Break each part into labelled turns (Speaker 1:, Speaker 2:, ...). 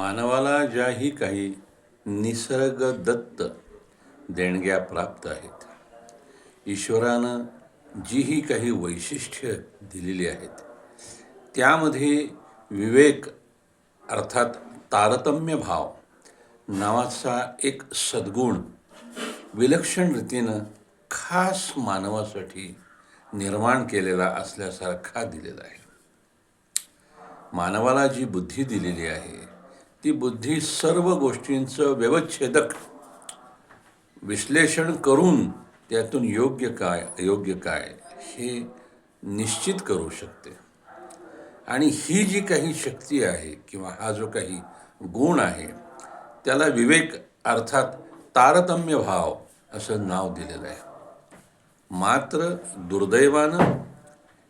Speaker 1: मानवाला ज्याही काही निसर्गदत्त देणग्या प्राप्त आहेत ईश्वरानं जी ही काही वैशिष्ट्य दिलेली आहेत त्यामध्ये विवेक अर्थात तारतम्य भाव नावाचा एक सद्गुण विलक्षण रीतीनं खास मानवासाठी निर्माण केलेला असल्यासारखा दिलेला आहे. मानवाला जी बुद्धी दिलेली आहे ती बुद्धी सर्व गोष्टींचं व्यवच्छेदक. विश्लेषण करून त्यातून योग्य काय अयोग्य काय हे निश्चित करू शकते. आणि ही जी काही शक्ती आहे किंवा हा जो काही गुण आहे त्याला विवेक अर्थात तारतम्य भाव असं नाव दिलेलं आहे. मात्र दुर्दैवानं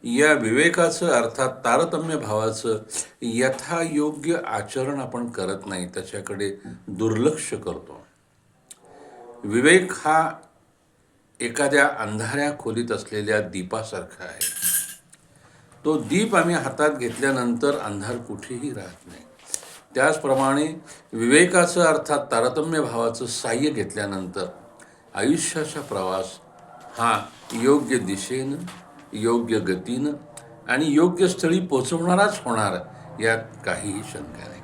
Speaker 1: या विवेकाचं अर्थात तारतम्य भावाचं यथायोग्य आचरण आपण करत नाही त्याच्याकडे दुर्लक्ष करतो. विवेक हा एखाद्या अंधाऱ्या खोलीत असलेल्या दीपासारखा आहे. तो दीप आम्ही हातात घेतल्यानंतर अंधार कुठेही राहत नाही. त्याचप्रमाणे विवेकाचं अर्थात तारतम्य भावाचं साह्य घेतल्यानंतर आयुष्याचा प्रवास हा योग्य दिशेनं योग्य गतीनं आणि योग्य स्थळी पोचवणाराच होणार यात काहीही शंका नाही.